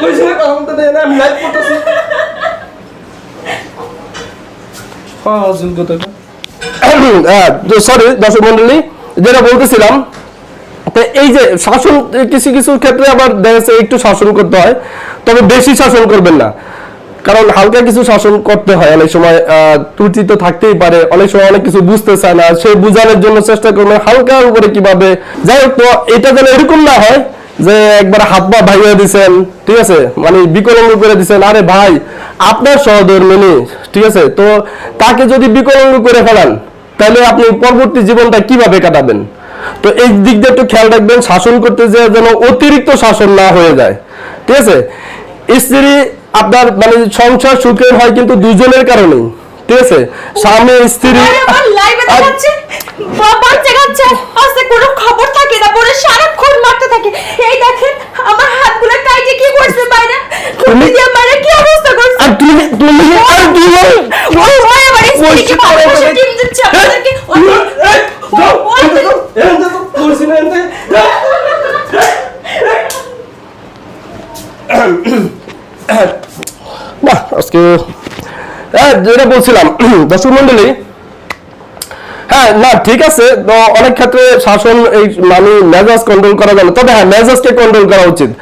কইছি আমি লাইভ করতেছি। কথা সরি দর্শক মন্ডলী যেটা বলতেছিলাম তো এই যে শাসন কিছু কিছু ক্ষেত্রে আবার দেখা যাচ্ছে একটু শাসন করতে হয় তবে বেশি শাসন করবেন না। কারণ হালকা কিছু শাসন করতে হয় অনেক সময় আহ, ত্রুটি তো থাকতেই পারে অনেক সময় অনেক কিছু বুঝতে চায় না সে বুঝানোর জন্য চেষ্টা করবে হালকার উপরে কীভাবে। যাই হোক তো এটা যেন এরকম না হয় যে একবার হাত পা ভাইয়া দিছেন ঠিক আছে? মানে বিকলঙ্গ করে দিছেন আরে ভাই আপনার সহধর্মিনী ঠিক আছে? তো তাকে যদি বিকলঙ্গ করে ফেলান তাহলে আপনি পরবর্তী জীবনটা কীভাবে কাটাবেন? তো এই দিক দিয়ে একটু খেয়াল রাখবেন শাসন করতে যে যেন অতিরিক্ত শাসন না হয়ে যায় ঠিক আছে? স্ত্রী আপনার মানে সংসার সুখের হয় কিন্তু দুজনের কারণেই ঠিক আছে? স্বামী স্ত্রী বাইরে খুঁটি দিয়ে কি অবস্থা করছে আর তুমি তুমি আর তুমি ও ওই আমার স্ত্রীকে ভালোবাসা টিম দিচ্ছে আপনাদেরকে ওই- এই, যাও, ওই- এনতে যাও, এনতে যাও, কইছি না এনতে, যাও। বাহ আজকে হ্যাঁ যেটা বলছিলাম দর্শক মন্ডলী হ্যাঁ না ঠিক আছে তো অনেক ক্ষেত্রে শাসন এই মানে মেজাজ কন্ট্রোল করা যাবে তবে হ্যাঁ মেজাজকে কন্ট্রোল করা উচিত